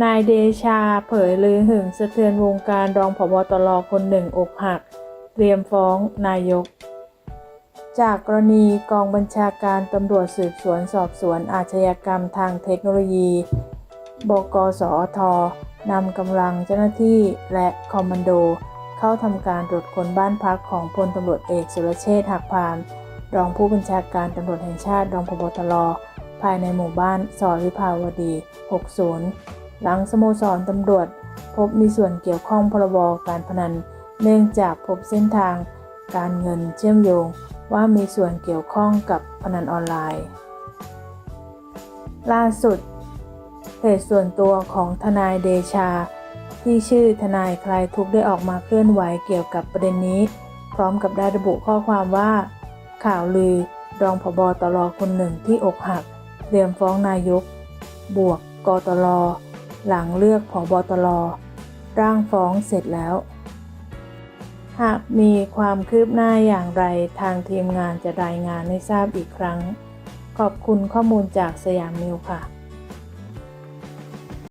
นายเดชาเผยลือหึงสะเทือนวงการรองผบตรคนหนึ่งอกหัก เตรียมฟ้องนายก จากกรณีกองบัญชาการตำรวจสืบสวนสอบสวนอาชญากรรมทางเทคโนโลยี บกสอทนำกำลังเจ้าหน้าที่และคอมมานโด เข้าทำการตรวจค้นบ้านพักของพลตำรวจเอกสุรเชษฐ์หักพาน รองผู้บัญชาการตำรวจแห่งชาติรองพบตรภายในหมู่บ้านซอยวิภาวดี 60 หลังสโมสรตำรวจ พบมีส่วนเกี่ยวข้องพรบการพนัน เนื่องจากพบเส้นทางการเงินเชื่อมโยงว่ามีส่วนเกี่ยวข้องกับพนันออนไลน์ ล่าสุดเพจส่วนตัวของทนายเดชา ที่ชื่อทนายคลายทุกได้ออกมาเคลื่อนไหวเกี่ยวกับประเด็นนี้ พร้อมกับได้ระบุข้อความว่า ข่าวลือรองผบตรคนหนึ่งที่อกหักเตรียมฟ้องนายก บวกกตล หลังเลือกผบตรร่างฟ้องเสร็จแล้ว หากมีความคืบหน้าอย่างไรทางทีมงานจะรายงานให้ทราบอีกครั้ง ขอบคุณข้อมูลจากสยามนิวค่ะ